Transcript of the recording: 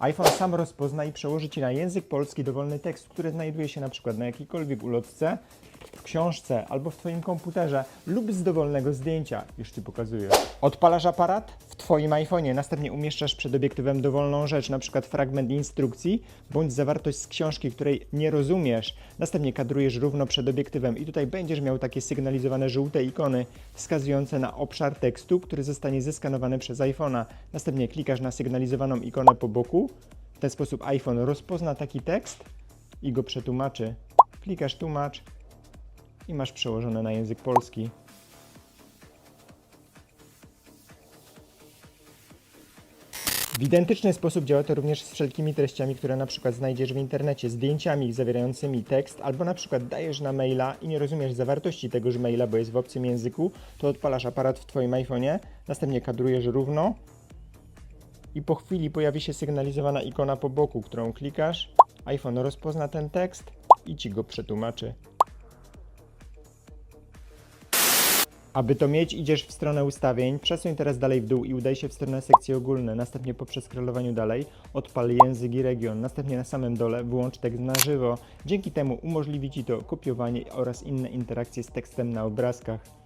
iPhone sam rozpozna i przełoży Ci na język polski dowolny tekst, który znajduje się na przykład na jakiejkolwiek ulotce, w książce albo w Twoim komputerze lub z dowolnego zdjęcia, już Ci pokazuję. Odpalasz aparat w Twoim iPhone'ie, następnie umieszczasz przed obiektywem dowolną rzecz, przykład fragment instrukcji bądź zawartość z książki, której nie rozumiesz. Następnie kadrujesz równo przed obiektywem i tutaj będziesz miał takie sygnalizowane żółte ikony wskazujące na obszar tekstu, który zostanie zeskanowany przez iPhone'a. Następnie klikasz na sygnalizowaną ikonę po boku. W ten sposób iPhone rozpozna taki tekst i go przetłumaczy. Klikasz tłumacz i masz przełożone na język polski. W identyczny sposób działa to również z wszelkimi treściami, które na przykład znajdziesz w internecie, zdjęciami zawierającymi tekst, albo na przykład dajesz na maila i nie rozumiesz zawartości tegoż maila, bo jest w obcym języku, to odpalasz aparat w Twoim iPhone'ie, następnie kadrujesz równo i po chwili pojawi się sygnalizowana ikona po boku, którą klikasz, iPhone rozpozna ten tekst i Ci go przetłumaczy. Aby to mieć, idziesz w stronę ustawień, przesuń teraz dalej w dół i udaj się w stronę sekcji ogólne. Następnie po przeskrolowaniu dalej odpal język i region. Następnie na samym dole wyłącz tekst na żywo. Dzięki temu umożliwi Ci to kopiowanie oraz inne interakcje z tekstem na obrazkach.